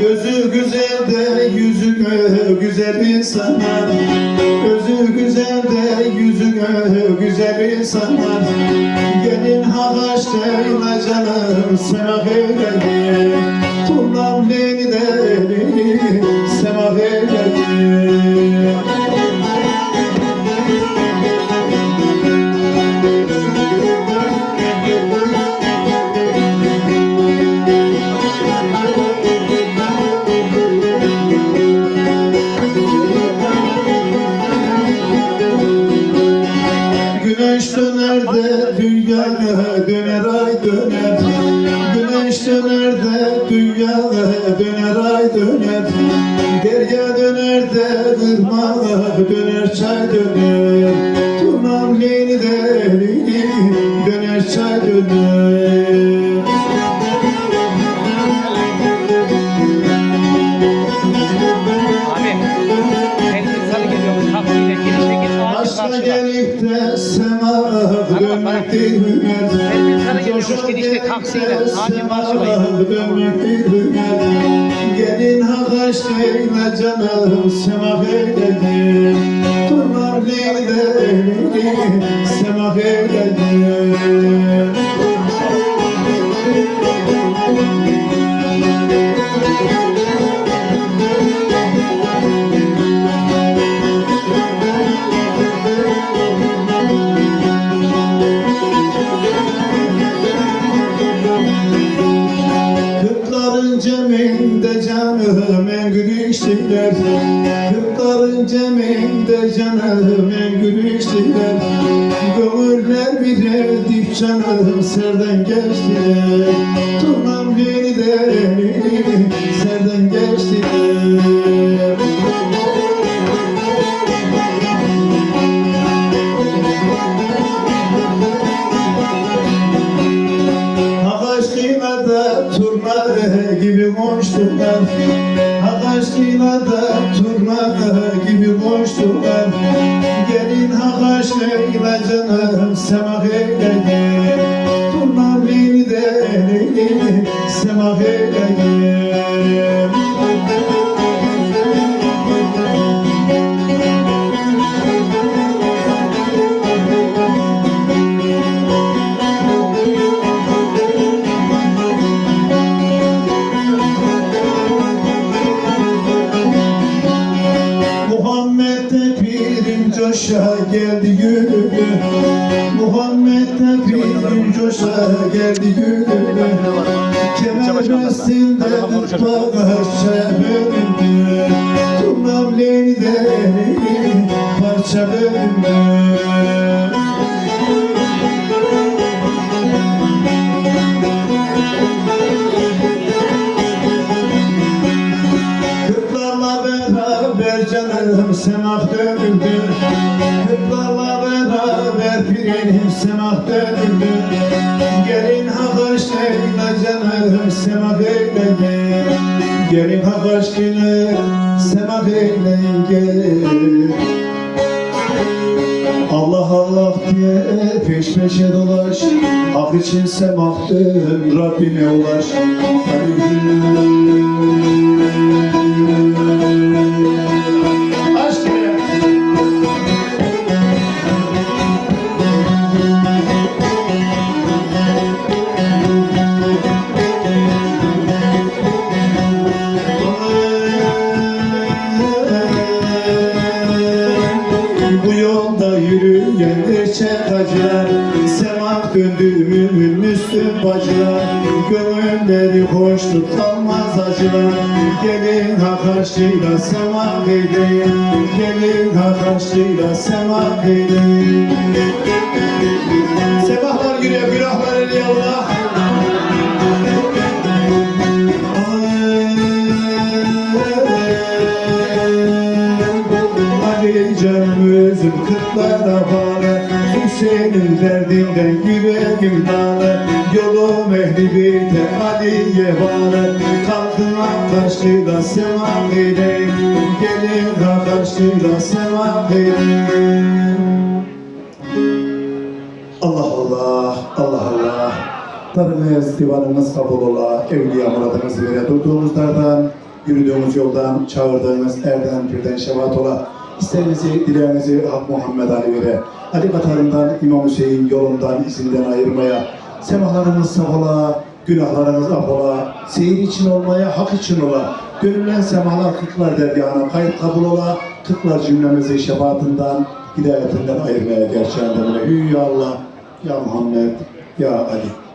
Gözü güzel de yüzü güzel insanlar. Gözü güzel de yüzü güzel insanlar. Gelin havaştayla canım semah eyledi Turnam beni de semah eyledi Güneş döner de dünya döner ay döner. Güneş döner de dünya döner ay döner. Derya döner de ırmağa döner çay döner. Turnam yeni de döner çay döner insanı geliyormuş girişte Gelin hakaştayla canım sema eyledi Turnar leyledi sema eyledi gülüştüler Kırkların ceminde canım en gülüştüler Gönüller birer canım serden geçtiler. Turnam beni de serden geçtiler. Hakaşkıyla da turna gibi koştular Hakaşkıyla da turna gibi koştular Gelin hakaşkıyla canım semah eyledi Turna beni de semah eyledi Muhammed'de geldi gülübü Muhammed'de pirim coşa geldi gülübü Kemer bestinde parça bölündü Turnam leyde parça beraber canım dönüldü. Kırklarla pirim semah dönüldü Gelin hak aşkıyla canım semah eyleye Gelin hak aşkıyla semah eyleye Allah Allah diye peş peşe dolaş. Hak için semahtım Rabbine ulaş. Aşk Bu yolda yürüyen gerçek acılar Semak döndüğümün Müslüm bacılar. Gönülleri hoş tutamaz acılar. Gelin hakaşıyla semak eyleyin. Gelin hakaşıyla semak eyleyin. Sebahlar gülüyor, günahlar canım özüm kırklara bağlı Hüseyin'in derdinden yüreğim dağlı. Yolum ehli biter Ali'ye bağlı. Kalkın akaşıyla semak eyleyin Gelin akaşıyla semak eyleyin Allah Allah, Allah Allah. Darınız, divanınız kabul ola, evliya muradınızı vere. Durduğumuz dardan, yürüdüğümüz yoldan, çağırdığınız erden birden şevat ola. İsteğinizi, dileğinizi Hak Muhammed Ali vere. Ali Katarından, İmam Hüseyin yolundan, izinden ayırmaya. Semahlarınız saf ola, günahlarınız af ola. Seyir için olmaya, hak için ola. Gönüllen semahlar kırklar dergahına kayıt kabul ola. Kırklar cümlemizi şefaatinden, hidayetinden ayırmaya gerçeğinden. Hü ya Allah, ya Muhammed, ya Ali.